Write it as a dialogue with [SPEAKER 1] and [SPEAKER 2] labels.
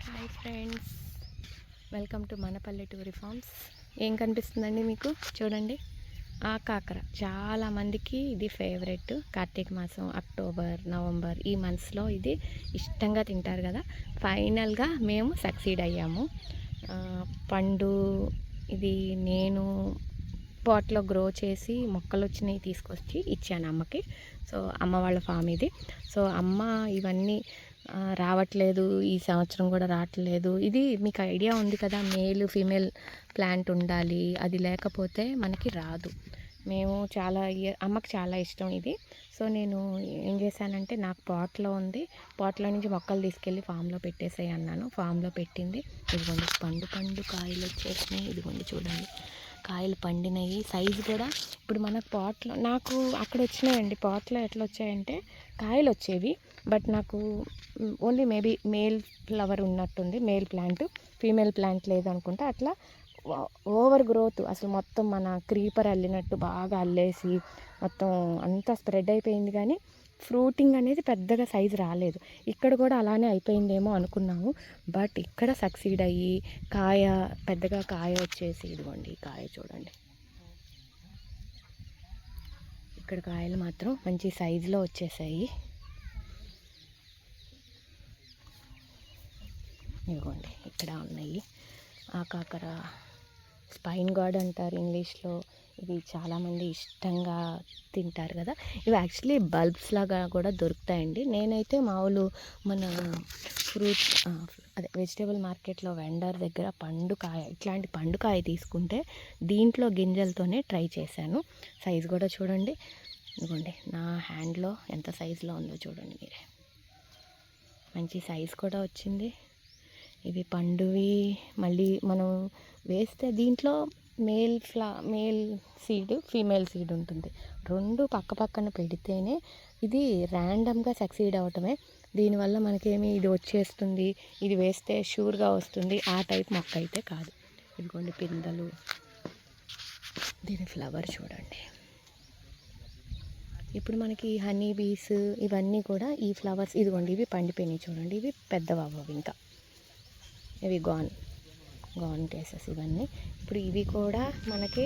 [SPEAKER 1] Hi friends welcome to మన పల్లెటూరి forms ఏం కనిపిస్తుందండి మీకు? చూడండి. ఆ కాకర. చాలా మందికి ఇది ఫేవరెట్ కార్తీక మాసం అక్టోబర్ నవంబర్ ఈ మంత్స్లో ఇది ఇష్టంగా తింటారు కదా. ఫైనల్గా మేము సక్సీడ్ అయ్యాము. పండు ఇది నేను పాట్లో గ్రో చేసి మొక్కలు వచ్చినాయి తీసుకొచ్చి ఇచ్చాను అమ్మకి. సో అమ్మ వాళ్ళ ఫామ్ ఇది. సో అమ్మ ఇవన్నీ రావట్లేదు ఈ సంవత్సరం కూడా రావట్లేదు. ఇది మీకు ఐడియా ఉంది కదా మేల్ ఫీమేల్ ప్లాంట్ ఉండాలి అది లేకపోతే మనకి రాదు. మేము చాలా అమ్మకి చాలా ఇష్టం ఇది. సో నేను ఏం చేశానంటే నాకు పాట్లో ఉంది. పాట్లో నుంచి మొక్కలు తీసుకెళ్ళి ఫామ్లో పెట్టేసాయి అన్నాను. ఫామ్లో పెట్టింది. ఇదిగోండి పండు పండు కాయలు వచ్చేసినాయి. ఇదిగోండి చూడండి. కాయలు పండినాయి. సైజు కూడా ఇప్పుడు మన పాట్లో నాకు అక్కడ వచ్చినాయండి. పాట్లో ఎట్లా వచ్చాయంటే కాయలు వచ్చేవి. బట్ నాకు ఓన్లీ మేబీ మేల్ ఫ్లవర్ ఉన్నట్టుంది. మేల్ ప్లాంట్ ఫీమేల్ ప్లాంట్ లేదనుకుంటే. అట్లా ఓవర్ గ్రోత్ అసలు మొత్తం మన క్రీపర్ అల్లినట్టు బాగా అల్లేసి మొత్తం అంతా స్ప్రెడ్ అయిపోయింది. కానీ ఫ్రూటింగ్ అనేది పెద్దగా సైజు రాలేదు. ఇక్కడ కూడా అలానే అయిపోయిందేమో అనుకున్నాము. బట్ ఇక్కడ సక్సీడ్ అయ్యి కాయ పెద్దగా కాయ వచ్చేసి ఇదిగోండి కాయ చూడండి. ఇక్కడ కాయలు మాత్రం మంచి సైజులో వచ్చేసాయి. ఇదిగోండి ఇక్కడ ఉన్నాయి. ఆ కాకర స్పైన్ గార్డ్ అంటారు ఇంగ్లీష్లో. ఇవి చాలామంది ఇష్టంగా తింటారు కదా. ఇవి యాక్చువల్లీ బల్బ్స్ లాగా కూడా దొరుకుతాయండి. నేనైతే మామూలు మన ఫ్రూట్ అదే వెజిటేబుల్ మార్కెట్లో వెండర్ దగ్గర పండుకాయ ఇట్లాంటి పండుకాయ తీసుకుంటే దీంట్లో గింజలతోనే ట్రై చేశాను. సైజు కూడా చూడండి. ఇదిగోండి నా హ్యాండ్లో ఎంత సైజులో ఉందో చూడండి మీరే. మంచి సైజ్ కూడా వచ్చింది. ఇవి పండువి మళ్ళీ మనం వేస్తే దీంట్లో మేల్ ఫ్లా మేల్ సీడ్ ఫీమేల్ సీడ్ ఉంటుంది. రెండు పక్క పక్కన పెడితేనే ఇది ర్యాండమ్గా సక్సీడ్ అవటమే. దీనివల్ల మనకేమి ఇది వచ్చేస్తుంది? ఇది వేస్తే షూర్గా వస్తుంది. ఆ టైప్ మొక్క అయితే కాదు. ఇదిగోండి పిందలు. దీని ఫ్లవర్ చూడండి. ఇప్పుడు మనకి హనీ బీస్ ఇవన్నీ కూడా ఈ ఫ్లవర్స్ ఇదిగోండి ఇవి పండిపోయినాయి చూడండి. ఇవి పెద్దవి అవ్వవు ఇంకా. ఇవి గాన్ గాన్ కేసెస్ ఇవన్నీ. ఇప్పుడు ఇవి కూడా మనకి